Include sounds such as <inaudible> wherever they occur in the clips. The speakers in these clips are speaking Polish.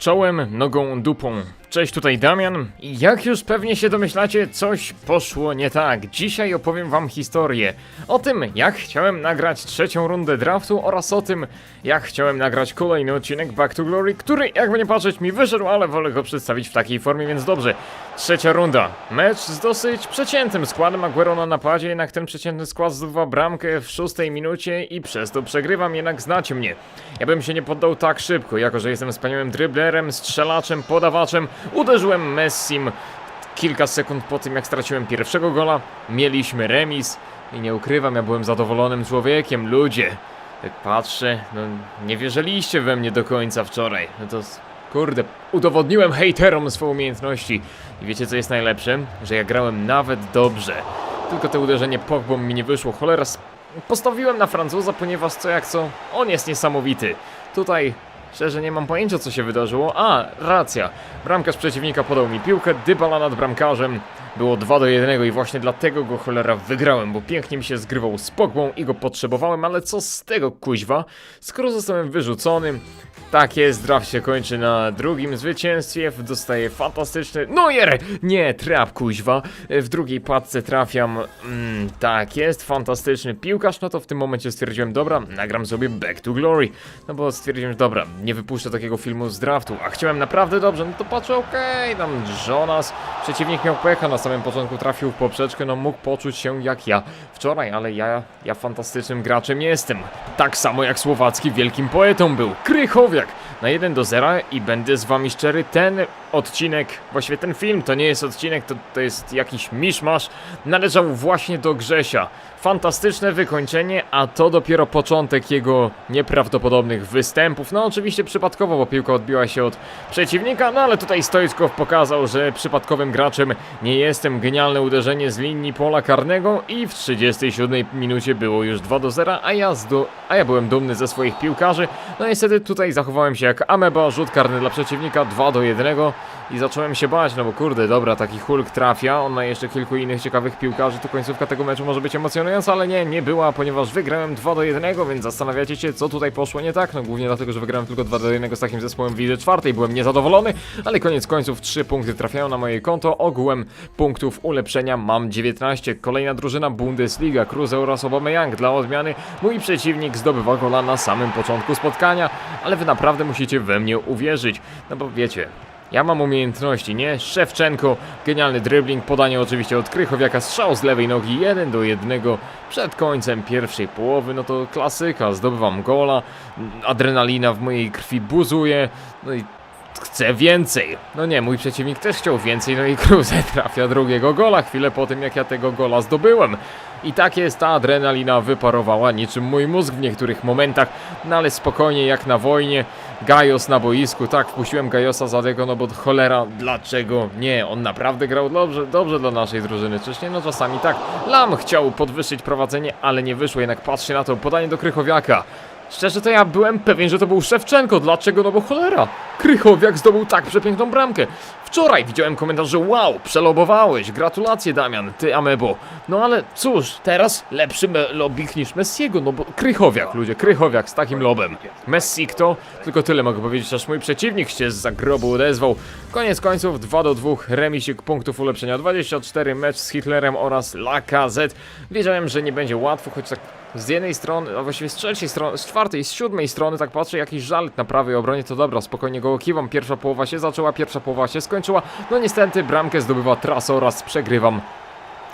Czołem, nogą, dupą. Cześć, tutaj Damian. Jak już pewnie się domyślacie, coś poszło nie tak. Dzisiaj opowiem wam historię o tym, jak chciałem nagrać trzecią rundę draftu oraz o tym, jak chciałem nagrać kolejny odcinek Back to Glory, który, jakby nie patrzeć, mi wyszedł, ale wolę go przedstawić w takiej formie, więc dobrze. Trzecia runda. Mecz z dosyć przeciętnym składem Aguero na napadzie, jednak ten przeciętny skład zdobywa bramkę w szóstej minucie i przez to przegrywam, jednak znacie mnie. Ja bym się nie poddał tak szybko, jako że jestem wspaniałym driblerem, strzelaczem, podawaczem, uderzyłem Messim kilka sekund po tym, jak straciłem pierwszego gola, mieliśmy remis i nie ukrywam, ja byłem zadowolonym człowiekiem, ludzie. Jak patrzę, no nie wierzyliście we mnie do końca wczoraj, no to kurde, udowodniłem hejterom swoje umiejętności. I wiecie co jest najlepsze? Że ja grałem nawet dobrze. Tylko to uderzenie Pogbą mi nie wyszło, cholera, postawiłem na Francuza, ponieważ co jak co, on jest niesamowity. Tutaj Szczerze nie mam pojęcia co się wydarzyło. A, racja. Bramkarz przeciwnika podał mi piłkę, Dybala nad bramkarzem. Było 2 do 1 i właśnie dlatego go cholera wygrałem, bo pięknie mi się zgrywał z Pogbą i go potrzebowałem, ale co z tego kuźwa, skoro zostałem wyrzucony. Tak jest, draft się kończy na drugim zwycięstwie, dostaję fantastyczny... No jer! Nie, trap kuźwa. W drugiej płatce trafiam... Mm, tak jest, fantastyczny piłkarz, no to w tym momencie stwierdziłem, dobra, nagram sobie Back to Glory. No bo stwierdziłem, że dobra, nie wypuszczę takiego filmu z draftu, a chciałem naprawdę dobrze, no to patrzę, okej, tam Jonas, przeciwnik miał pecha, na samym początku trafił w poprzeczkę, no mógł poczuć się jak ja wczoraj, ale ja, ja fantastycznym graczem jestem. Tak samo jak Słowacki wielkim poetą był, Krychowiak, Kojak. Na 1 do 0 i będę z wami szczery, ten odcinek, właściwie ten film to nie jest odcinek, to, to jest jakiś miszmasz, należał właśnie do Grzesia. Fantastyczne wykończenie, a to dopiero początek jego nieprawdopodobnych występów. No oczywiście przypadkowo, bo piłka odbiła się od przeciwnika, no ale tutaj Stoiczkow pokazał, że przypadkowym graczem nie jestem. Genialne uderzenie z linii pola karnego i w 37 minucie było już 2 do 0, a ja, a ja byłem dumny ze swoich piłkarzy. No niestety tutaj zachowałem się jak ameba, rzut karny dla przeciwnika 2 do 1 i zacząłem się bać, no bo kurde, dobra, taki Hulk trafia, on ma jeszcze kilku innych ciekawych piłkarzy, to końcówka tego meczu może być emocjonująca, ale nie, nie była, ponieważ wygrałem 2 do 1, więc zastanawiacie się, co tutaj poszło nie tak, no głównie dlatego, że wygrałem tylko 2 do 1 z takim zespołem w lidze czwartej, byłem niezadowolony, ale koniec końców 3 punkty trafiają na moje konto, ogółem punktów ulepszenia mam 19, kolejna drużyna Bundesliga, Cruz oraz Aubameyang, dla odmiany. Mój przeciwnik zdobywa gola na samym początku spotkania, ale wy naprawdę musicie we mnie uwierzyć, no bo wiecie, ja mam umiejętności, nie? Szewczenko, genialny dribbling, podanie oczywiście od Krychowiaka, strzał z lewej nogi 1 do 1 przed końcem pierwszej połowy, no to klasyka, zdobywam gola, adrenalina w mojej krwi buzuje, no i chcę więcej. No nie, mój przeciwnik też chciał więcej, no i <laughs> Cruze trafia drugiego gola chwilę po tym, jak ja tego gola zdobyłem. I tak jest, ta adrenalina wyparowała niczym mój mózg w niektórych momentach, no ale spokojnie jak na wojnie. Gajos na boisku, tak, wpuściłem Gajosa za tego, no bo cholera, dlaczego nie? On naprawdę grał dobrze, dobrze dla naszej drużyny, czyż nie? No czasami tak. Lam chciał podwyższyć prowadzenie, ale nie wyszło, jednak patrzcie na to, podanie do Krychowiaka. Szczerze to ja byłem pewien, że to był Szewczenko. Dlaczego? No bo cholera. Krychowiak zdobył tak przepiękną bramkę. Wczoraj widziałem komentarz, że wow, przelobowałeś. Gratulacje Damian, ty Amebo. No ale cóż, teraz lepszy lobik niż Messiego, no bo Krychowiak, ludzie, Krychowiak z takim lobem. Messi kto? Tylko tyle mogę powiedzieć, aż mój przeciwnik się z zagrobu odezwał. Koniec końców 2 do 2, remisik punktów ulepszenia 24, mecz z Hitlerem oraz Lacazette. Wiedziałem, że nie będzie łatwo, choć tak z jednej strony, a właściwie z trzeciej strony, z czwartej, z siódmej strony, tak patrzę, jakiś żal na prawej obronie, to dobra, spokojnie go kiwam. Pierwsza połowa się zaczęła, pierwsza połowa się skończyła. No niestety bramkę zdobywa trasa oraz przegrywam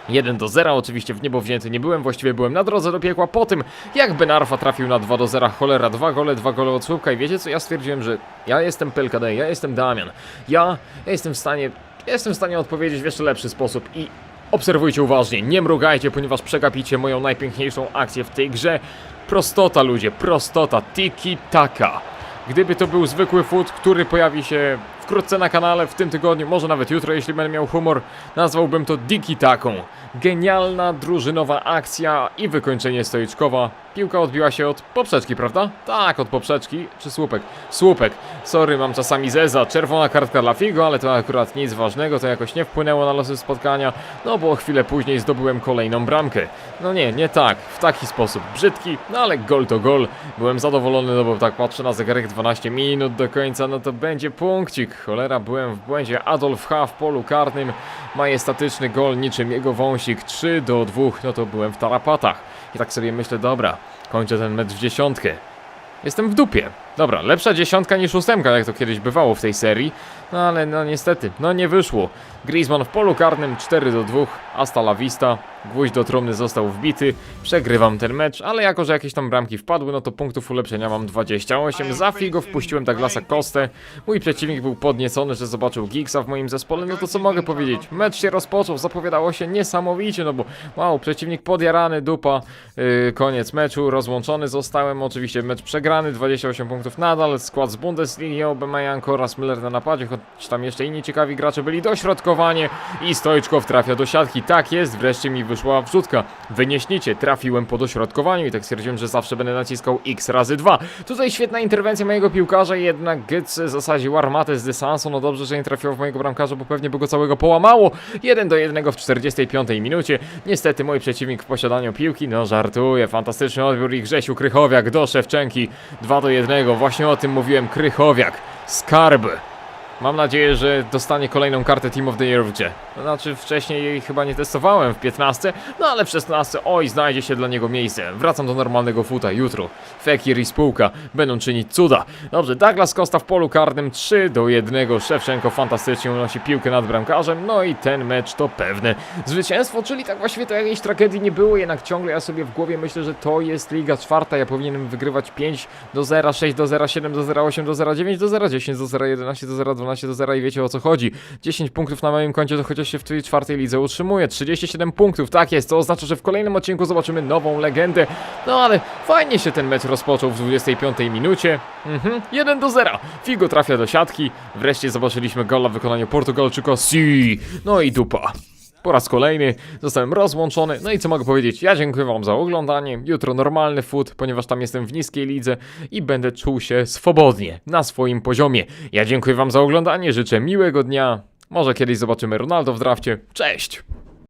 1 do 0, oczywiście w niebo wzięty nie byłem, właściwie byłem na drodze do piekła. Po tym, jak Benarfa trafił na 2 do 0, cholera, dwa gole, dwa gole od słupka. I wiecie co, ja stwierdziłem, że ja jestem PLKD, ja jestem Damian, ja, ja jestem w stanie, ja jestem w stanie odpowiedzieć w jeszcze lepszy sposób. I obserwujcie uważnie, nie mrugajcie, ponieważ przegapicie moją najpiękniejszą akcję w tej grze, prostota ludzie, prostota, tiki-taka. Gdyby to był zwykły foot, który pojawi się wkrótce na kanale, w tym tygodniu, może nawet jutro, jeśli będę miał humor, nazwałbym to Diki Taką. Genialna, drużynowa akcja i wykończenie stoiczkowa. Piłka odbiła się od poprzeczki, prawda? Tak, od poprzeczki, czy słupek? Słupek. Sorry, mam czasami zeza. Czerwona kartka dla Figo, ale to akurat nic ważnego, to jakoś nie wpłynęło na losy spotkania, no bo chwilę później zdobyłem kolejną bramkę. No nie, nie tak, w taki sposób. Brzydki, no ale gol to gol. Byłem zadowolony, no bo tak patrzę na zegarek 12 minut do końca, no to będzie punkcik. Cholera, byłem w błędzie. Adolf H. w polu karnym. Majestatyczny gol, niczym jego wąsik. 3 do 2, no to byłem w tarapatach. I tak sobie myślę, dobra, kończę ten mecz w dziesiątkę. Jestem w dupie. Dobra, lepsza dziesiątka niż ósemka, jak to kiedyś bywało w tej serii. No ale no niestety, no nie wyszło. Griezmann w polu karnym 4 do 2, hasta la vista. Gwóźdź do trumny został wbity. Przegrywam ten mecz, ale jako, że jakieś tam bramki wpadły, no to punktów ulepszenia mam 28. Za Figo wpuściłem Douglasa Kostę. Mój przeciwnik był podniecony, że zobaczył Gigsa w moim zespole, no to co mogę powiedzieć? Mecz się rozpoczął, zapowiadało się niesamowicie, no bo wow, przeciwnik podjarany, dupa, yy, koniec meczu, rozłączony zostałem, oczywiście mecz przegrany, 28 punktów nadal, skład z Bundesligi, Aubameyang oraz Müller na napadzie, choć tam jeszcze inni ciekawi gracze byli dośrodkowanie i Stojczkow trafia do siatki, tak jest, wreszcie mi wyszła wrzutka, wynieśnicie, trafiłem po dośrodkowaniu i tak stwierdziłem, że zawsze będę naciskał x razy 2. Tutaj świetna interwencja mojego piłkarza, jednak Götze zasadził armatę z dystansu, no dobrze, że nie trafiło w mojego bramkarza, bo pewnie by go całego połamało, 1 do 1 w 45 minucie, niestety mój przeciwnik w posiadaniu piłki, no żartuję, fantastyczny odbiór i Grzesiu Krychowiak do Szewczenki, 2 do 1, właśnie o tym mówiłem, Krychowiak, skarb. Mam nadzieję, że dostanie kolejną kartę Team of the Year w grze. Znaczy wcześniej jej chyba nie testowałem w 15, no ale w 16 oj znajdzie się dla niego miejsce. Wracam do normalnego futa jutro. Fekir i spółka będą czynić cuda. Dobrze, Douglas Costa w polu karnym 3 do 1. Szewczenko fantastycznie unosi piłkę nad bramkarzem, no i ten mecz to pewne zwycięstwo, czyli tak właściwie to jakiejś tragedii nie było, jednak ciągle ja sobie w głowie myślę, że to jest Liga Czwarta, ja powinienem wygrywać 5 do 0, 6 do 0, 7 do 0, 8 do 0, 9 do 0, 10 do 0, 11 do 0, 12 do 0 i wiecie o co chodzi. 10 punktów na moim koncie to chociaż się w tej czwartej lidze utrzymuje. 37 punktów, tak jest, to oznacza, że w kolejnym odcinku zobaczymy nową legendę. No ale fajnie się ten mecz rozpoczął w 25 minucie. Mhm, 1 do 0. Figo trafia do siatki. Wreszcie zobaczyliśmy gola w wykonaniu Portugalczyka. Si! No i dupa. Po raz kolejny zostałem rozłączony. No i co mogę powiedzieć? Ja dziękuję Wam za oglądanie. Jutro normalny food, ponieważ tam jestem w niskiej lidze i będę czuł się swobodnie, na swoim poziomie. Ja dziękuję Wam za oglądanie, życzę miłego dnia. Może kiedyś zobaczymy Ronaldo w drafcie. Cześć!